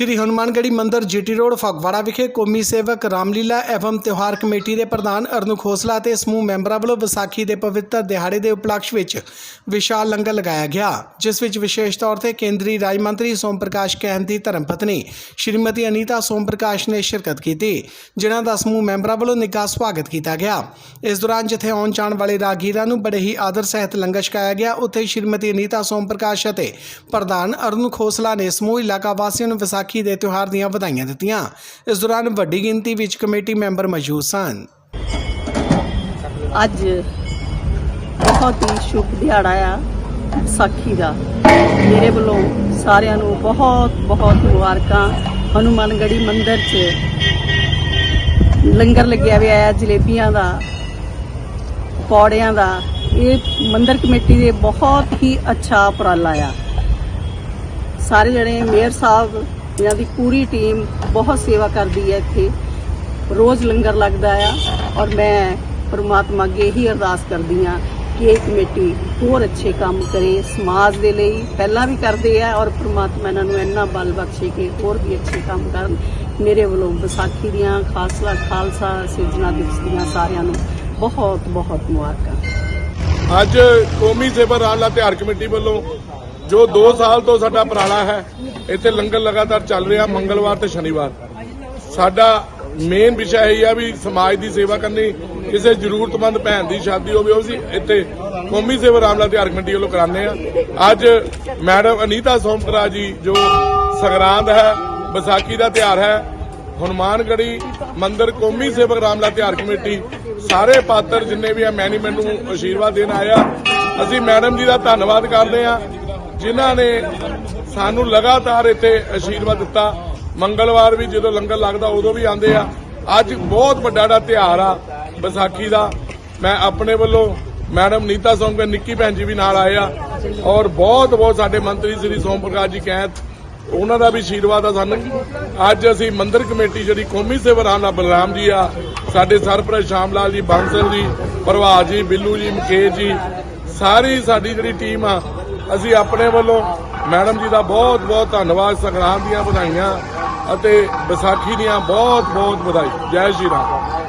ਸ਼੍ਰੀ ਹਨੂਮਾਨਗੜ੍ਹੀ ਮੰਦਿਰ GT road, Phagwara ਵਿਖੇ ਕੌਮੀ ਸੇਵਕ ਰਾਮਲੀਲਾ ਐਵਮ ਤਿਉਹਾਰ ਕਮੇਟੀ ਦੇ ਪ੍ਰਧਾਨ ਅਰਨੂ ਖੋਸਲਾ ਤੇ ਸਮੂਹ ਮੈਂਬਰਾਂ ਵੱਲੋਂ ਵਿਸਾਖੀ ਦੇ ਪਵਿੱਤਰ ਦਿਹਾੜੇ ਦੇ ਉਪਲਕਸ਼ ਵਿੱਚ ਵਿਸ਼ਾਲ ਲੰਗਰ ਲਗਾਇਆ ਗਿਆ, ਜਿਸ ਵਿੱਚ ਵਿਸ਼ੇਸ਼ ਤੌਰ ਤੇ ਕੇਂਦਰੀ ਰਾਜ ਮੰਤਰੀ ਸੋਮ ਪ੍ਰਕਾਸ਼ ਕੈਨ ਦੀ ਧਰਮ ਪਤਨੀ ਸ਼੍ਰੀਮਤੀ ਅਨੀਤਾ ਸੋਮ ਪ੍ਰਕਾਸ਼ ਨੇ ਸ਼ਿਰਕਤ ਕੀਤੀ, ਜਿਨ੍ਹਾਂ ਦਾ ਸਮੂਹ ਮੈਂਬਰਾਂ ਵੱਲੋਂ ਨਿੱਘਾ ਸਵਾਗਤ ਕੀਤਾ ਗਿਆ। ਇਸ ਦੌਰਾਨ ਜਿੱਥੇ ਆਉਣ ਜਾਣ ਵਾਲੇ ਰਾਗੀਰਾਂ ਨੂੰ ਬੜੇ ਹੀ ਆਦਰ ਸਹਿਤ ਲੰਗਰ ਛਕਾਇਆ ਗਿਆ, ਉੱਥੇ ਸ਼੍ਰੀਮਤੀ ਅਨੀਤਾ ਸੋਮ ਪ੍ਰਕਾਸ਼ ਅਤੇ ਪ੍ਰਧਾਨ ਅਰੁਣ ਖੋਸਲਾ ਨੇ ਸਮੂਹ ਇਲਾਕਾ ਵਾਸੀਆਂ ਨੂੰ ਵਿਸਾਖੀ ਦੇ ਤਿਉਹਾਰ ਦੀਆਂ ਵਧਾਈਆਂ ਦਿੱਤੀਆਂ। ਇਸ ਦੌਰਾਨ ਵੱਡੀ ਗਿਣਤੀ ਵਿੱਚ ਕਮੇਟੀ ਮੈਂਬਰ ਮੌਜੂਦ ਸਨ। ਅੱਜ ਬਹੁਤ ਹੀ ਸ਼ੁਭ ਦਿਹਾੜਾ ਆ ਵਿਸਾਖੀ ਦਾ। ਮੇਰੇ ਵੱਲੋਂ ਸਾਰਿਆਂ ਨੂੰ ਬਹੁਤ ਬਹੁਤ ਮੁਬਾਰਕਾਂ। ਹਨੂਮਾਨਗੜੀ ਮੰਦਿਰ 'ਚ ਲੰਗਰ ਲੱਗਿਆ ਹੋਇਆ ਹੈ ਜਲੇਬੀਆਂ ਦਾ, ਪਕੌੜਿਆਂ ਦਾ। ਇਹ ਮੰਦਿਰ ਕਮੇਟੀ ਦੇ ਬਹੁਤ ਹੀ ਅੱਛਾ ਉਪਰਾਲਾ ਆ। ਸਾਰੇ ਜਣੇ ਮੇਅਰ ਸਾਹਿਬ ਇਹਨਾਂ ਦੀ ਪੂਰੀ ਟੀਮ ਬਹੁਤ ਸੇਵਾ ਕਰਦੀ ਹੈ ਇੱਥੇ। ਰੋਜ਼ ਲੰਗਰ ਲੱਗਦਾ ਆ ਔਰ ਮੈਂ ਪਰਮਾਤਮਾ ਅੱਗੇ ਇਹੀ ਅਰਦਾਸ ਕਰਦੀ ਆ ਕਿ ਇਹ ਕਮੇਟੀ ਹੋਰ ਅੱਛੇ ਕੰਮ ਕਰੇ ਸਮਾਜ ਦੇ ਲਈ, ਪਹਿਲਾਂ ਵੀ ਕਰਦੇ ਆ ਔਰ ਪਰਮਾਤਮਾ ਇਹਨਾਂ ਨੂੰ ਇੰਨਾ ਬਲ ਬਖਸ਼ੇ ਕਿ ਹੋਰ ਵੀ ਅੱਛੇ ਕੰਮ ਕਰਨ। ਮੇਰੇ ਵੱਲੋਂ ਵਿਸਾਖੀ ਦੀਆਂ ਖਾਸਲਾ ਖਾਲਸਾ ਸਿਰਜਣਾ ਦਿਵਸ ਦੀਆਂ ਸਾਰਿਆਂ ਨੂੰ ਬਹੁਤ ਬਹੁਤ ਮੁਬਾਰਕਾਂ। ਅੱਜ ਕੌਮੀ ਸੇਵਾ ਰਾਮਲਾ ਤਿਉਹਾਰ ਕਮੇਟੀ ਵੱਲੋਂ ਜੋ 2 ਸਾਲ ਤੋਂ ਸਾਡਾ ਪੁਰਾਣਾ ਹੈ, ਇੱਥੇ ਲੰਗਰ ਲਗਾਤਾਰ ਚੱਲ ਰਿਹਾ ਮੰਗਲਵਾਰ ਤੇ ਸ਼ਨੀਵਾਰ। ਸਾਡਾ ਮੇਨ ਵਿਸ਼ਾ ਇਹ ਆ ਵੀ ਸਮਾਜ ਦੀ ਸੇਵਾ ਕਰਨੀ, ਕਿਸੇ ਜ਼ਰੂਰਤਮੰਦ ਭੈਣ ਦੀ ਸ਼ਾਦੀ ਹੋਵੇ, ਉਹ ਅਸੀਂ ਇੱਥੇ ਕੌਮੀ ਸੇਵਾ ਰਾਮਲਾ ਤਿਉਹਾਰ ਕਮੇਟੀ ਵੱਲੋਂ ਕਰਾਉਂਦੇ ਆ ਅੱਜ ਮੈਡਮ ਅਨੀਤਾ ਸੋਮਕਰਾ ਜੀ, ਜੋ ਸੰਗਰਾਂਦ ਹੈ, ਵਿਸਾਖੀ ਦਾ ਤਿਉਹਾਰ ਹੈ ਹਨੂਮਾਨਗੜੀ ਮੰਦਿਰ ਕੌਮੀ ਸੇਵਕ ਰਾਮਲਾ ਤਿਉਹਾਰ ਕਮੇਟੀ, ਸਾਰੇ ਪਾਤਰ ਜਿੰਨੇ ਵੀ ਆ ਮੈਨੇਜਮੈਂਟ ਨੂੰ ਅਸ਼ੀਰਵਾਦ ਦੇਣ ਆਇਆ। ਅਸੀਂ ਮੈਡਮ ਜੀ ਦਾ ਧੰਨਵਾਦ ਕਰਦੇ ਆ ਜਿਨ੍ਹਾਂ ਨੇ ਸਾਨੂੰ ਲਗਾਤਾਰ ਇੱਥੇ ਅਸ਼ੀਰਵਾਦ ਦਿੱਤਾ। ਮੰਗਲਵਾਰ ਵੀ ਜਦੋਂ ਲੰਗਰ ਲੱਗਦਾ ਉਦੋਂ ਵੀ ਆਉਂਦੇ ਆ। ਅੱਜ ਬਹੁਤ ਵੱਡਾ ਜਿਹੜਾ ਤਿਉਹਾਰ ਆ, ਵਿਸਾਖੀ ਦਾ। ਮੈਂ ਆਪਣੇ ਵੱਲੋਂ ਮੈਡਮ ਨੀਤਾ ਸੋਮਕਰ ਨਿੱਕੀ ਭੈਣ ਜੀ ਵੀ ਨਾਲ ਆਏ ਆ। ਔਰ ਬਹੁਤ ਬਹੁਤ ਸਾਡੇ ਮੰਤਰੀ ਸ੍ਰੀ ਸੋਮ ਪ੍ਰਕਾਸ਼ ਜੀ ਕੈਂਤ ਉਹਨਾਂ ਦਾ ਵੀ ਆਸ਼ੀਰਵਾਦ ਆ ਸਾਨੂੰ। ਅੱਜ ਅਸੀਂ ਮੰਦਿਰ ਕਮੇਟੀ ਜਿਹੜੀ ਕੌਮੀ ਸੇਵਾ ਬਲਰਾਮ ਜੀ ਆ, ਸਾਡੇ ਸਰਪ੍ਰਸਤ ਸ਼ਾਮ ਲਾਲ ਜੀ, ਬਾਂਸਲ ਜੀ, ਪ੍ਰਭਾਤ ਜੀ, ਬਿੱਲੂ ਜੀ, ਮੁਕੇਸ਼ ਜੀ, ਸਾਰੀ ਸਾਡੀ ਜਿਹੜੀ ਟੀਮ ਆ ਅਸੀਂ ਆਪਣੇ ਵੱਲੋਂ ਮੈਡਮ ਜੀ ਦਾ ਬਹੁਤ ਬਹੁਤ ਧੰਨਵਾਦ ਸੰਗਰਾਮ ਦੀਆਂ ਵਧਾਈਆਂ ਅਤੇ ਵਿਸਾਖੀ ਦੀਆਂ ਬਹੁਤ ਬਹੁਤ ਵਧਾਈ। ਜੈ ਸ਼੍ਰੀ ਰਾਮ।